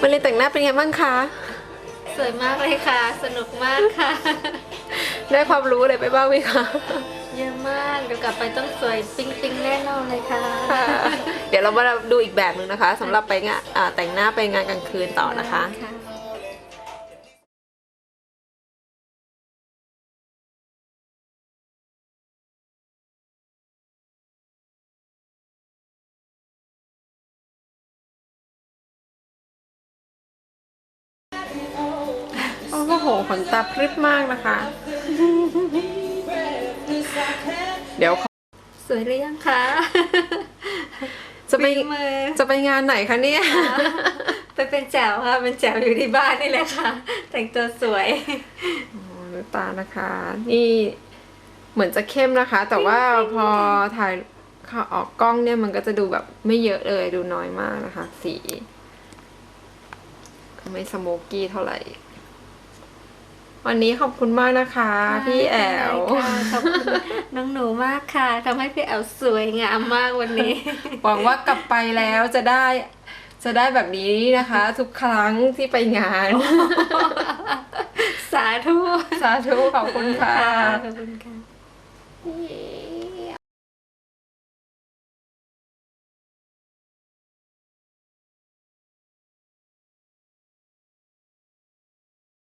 มาเรียนแต่งหน้าเป็นไงบ้างคะ สวยมากเลยค่ะ สนุกมากค่ะ ได้ความรู้อะไรไปบ้างไหมคะ เยอะมาก เดี๋ยวกลับไปต้องสวยปิ๊งปิงๆแน่นอนเลยค่ะ เดี๋ยวเรามาดูอีกแบบหนึ่งนะคะสำหรับไปงานอ่าแต่งหน้าไปงานกลางคืนต่อนะคะ โอ้โหขนตาพรึบมากนะคะ เดี๋ยวขอสวยหรือยังคะจะไปฝีมือจะไปงานไหนคะเนี่ยไปเป็นแจ๋วค่ะเป็นแจ๋วอยู่ที่บ้านนี่แหละค่ะ แต่งตัวสวยอ๋อดูตานะคะ นี่เหมือนจะเข้มนะคะ แต่ว่าพอถ่ายเข้าออกกล้องเนี่ยมันก็จะดูแบบไม่เยอะเลยดูน้อยมากนะคะ สี ไม่สโมกกี้เท่าไหร่ วันนี้ขอบคุณมากนะคะ พี่แอลค่ะขอบคุณน้องหนูมากค่ะทำให้พี่แอลสวยงามมากวันนี้ หวังว่ากลับไปแล้วจะได้ จะได้แบบนี้นะคะ ทุกครั้งที่ไปงาน สาธุ สาธุขอบคุณค่ะขอบคุณค่ะเย้